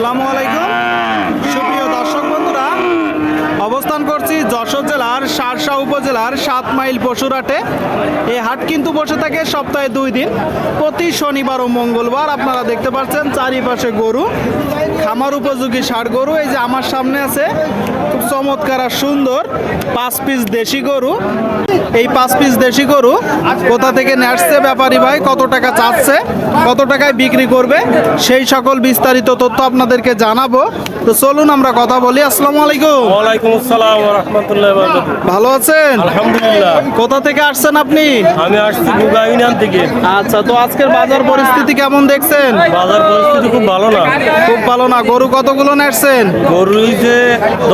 আসসালামু আলাইকুম সুপ্রিয় দর্শক বন্ধুরা অবস্থান করছি যশোর জেলার সারসা উপজেলার সাত মাইল পশুরহাটে এই হাট কিন্তু বসে থাকে সপ্তাহে দুই দিন। প্রতি শনিবার ও মঙ্গলবার আপনারা দেখতে পাচ্ছেন চারিপাশে গরু। খামার উপযোগী ষাট গরু, এই যে আমার সামনে আছে, খুব চমৎকার আর সুন্দর পাঁচ পিস দেশি গরু। এই পাঁচ পিস দেশি গরু কোথা থেকে নিয়ে আসছে ব্যাপারী ভাই? কত টাকা চাচ্ছে? কত টাকায় বিক্রি করবে? সেই সকল বিস্তারিত তথ্য আপনাদেরকে জানাব। তো চলুন আমরা কথা বলি। আসসালামু আলাইকুম। ওয়ালাইকুম আসসালাম ভালো আছেন? আলহামদুলিল্লাহ। কোথা থেকে আসছেন আপনি? আমি আসছি ইউনিয়ন থেকে। আচ্ছা তো আজকের বাজার পরিস্থিতি কেমন দেখছেন? বাজার পরিস্থিতি খুব ভালো না। খুব ভালো না। গরু কতগুলো নেসছেন গরু যে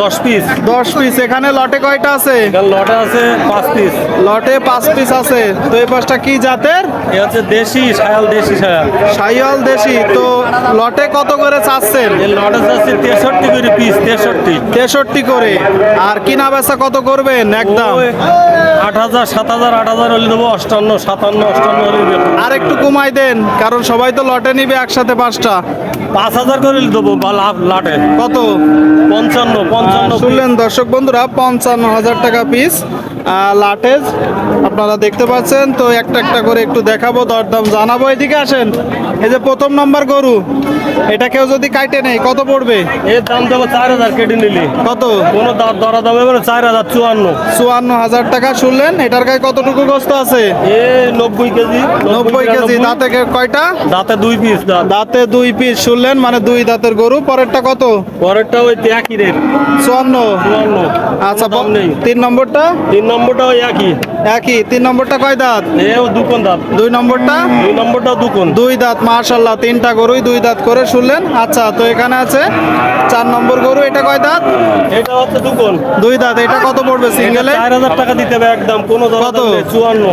দশ পিস। দশ পিস। এখানে লটে কয়টা আছে? লটে আছে পাঁচ পিস। লটে পাঁচ পিস আছে। তো এই পাঁচটা কি জাতের? এ হচ্ছে দেশি সায়াল দেশি সায়াল। সাইওয়াল দেশি। তো লটে কত করে চাচ্ছেন? এই লটে যাচ্ছে তেষট্টি করে পিস তেষট্টি তেষট্টি করে। আর কিনা বেচা কত করবেন? একদম। আট হাজার সাত হাজার আট হাজার হলে দেবো অষ্টান্ন সাতান্ন অষ্টান্ন হলে দেবো আর একটু কমাই দেন কারণ সবাই তো লটে নিবে একসাথে পাঁচটা। পাঁচ হাজার করে দেবো বা লাভ লাটে। কত? পঞ্চান্ন পঞ্চান্ন শুনলেন দর্শক বন্ধুরা পঞ্চান্ন হাজার টাকা পিস লাটেজ আপনারা দেখতে পাচ্ছেন তো একটা একটা করে একটু দেখাবো দরদাম জানাব। এদিকে আসেন এই যে প্রথম নাম্বার গরু এটা কেউ যদি কাইটে নেই কত পড়বে? এর দাম দেবো চার হাজার কেটে নিলি। কত? কোনো দরা দাম এবার চার হাজার চুয়ান্ন। চুয়ান্ন হাজার টাকা শুনলেন এটার গায়ে কতটুকু গোস্ত আছে? এ নব্বই কেজি নব্বই কেজি দাঁতে কয়টা? দাঁতে দুই পিস দাঁত। দুই পিস শুনলেন মানে দুই দাঁতের গরু পরেরটা কত? পরেরটা ওই একই রেট চুয়ান্ন। চুয়ান্ন। আচ্ছা তিন নম্বরটা? তিন নম্বরটা ওই একই। একই। তিন নম্বরটা কয় দাঁত? এও দুকন দাঁত। দুই নম্বরটা? দুই নম্বরটাও দুকন। দুই দাঁত মাশাল্লাহ তিনটা গরুই দুই দাঁত করে শুনলেন। আচ্ছা তো এখানে আছে চার নম্বর গরু এটা কয় দাঁত? এটা হচ্ছে দুকন দুই দাঁত এটা কত পড়বে সিঙ্গেলে চার হাজার টাকা দিতে হবে একদম কোনো কত? চুয়ান্ন।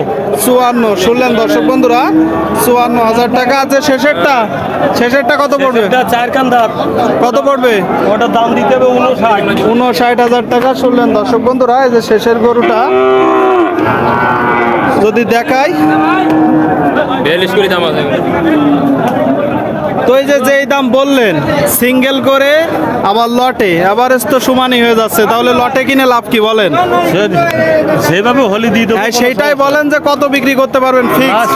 চুয়ান্ন। শুনলেন দর্শক বন্ধুরা চুয়ান্ন হাজার টাকা আছে শেষেরটা। শেষেরটা কত পড়বে? এটা চার কান দাঁত। কত পড়বে? ওটার দাম দিতে হবে উনষাট উনষাট হাজার টাকা শুনলেন দর্শক বন্ধুরা এই যে শেষের গরুটা। যদি দেখাই। বিয়াল্লিশ কোটি দাম আছে। এই যে যেই দাম বললেন সিঙ্গেল করে আবার লটে এভারেজ তো সমানই হয়ে যাচ্ছে তাহলে লটে কিনে লাভ কি বলেন? যেভাবে সেভাবে হলি দিয়ে দেবো। সেটাই সেইটাই বলেন যে কত বিক্রি করতে পারবেন ফিক্স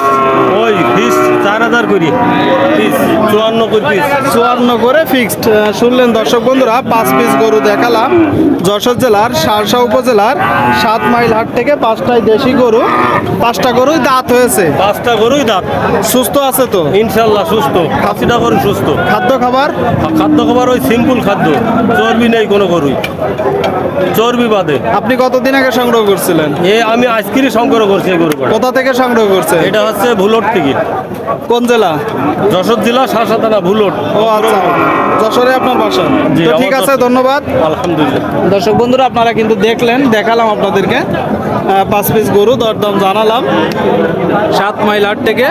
ওই পিস চার হাজার করি। পিস চুয়ান্ন করি পিস। চুয়ান্ন করে ফিক্সড শুনলেন দর্শক বন্ধুরা পাঁচ পিস গরু দেখালাম। যশোর জেলার সারসা উপজেলার সাত মাইল হাট থেকে পাঁচটায় দেশি গরু। পাঁচটা গরুই দাঁত হয়েছে। পাঁচটা গরুই দাঁত। সুস্থ আছে তো? ইনশাল্লাহ সুস্থ। খাসিটা গরু সুস্থ। খাদ্য খাবার? খাদ্য খাবার ওই সিম্পল খাদ্য। চর্বি নেই কোনো গরুই। চর্বি বাদে। আপনি কতদিন আগে সংগ্রহ করছিলেন? এ আমি আজকেরই সংগ্রহ করছি গরুটা কোথা থেকে সংগ্রহ করছে এটা হচ্ছে ভুলট থেকে। কোন জেলা? যশোর জেলা শাসাতানা ভুলট ও আচ্ছা। যশোরে আপনার বাসা। তো ঠিক আছে ধন্যবাদ। আলহামদুলিল্লাহ। দর্শক বন্ধুরা আপনারা কিন্তু দেখলেন দেখালাম আপনাদেরকে। পাঁচ পিস গরু দরদাম জানালাম। সাত মাইল আট থেকে।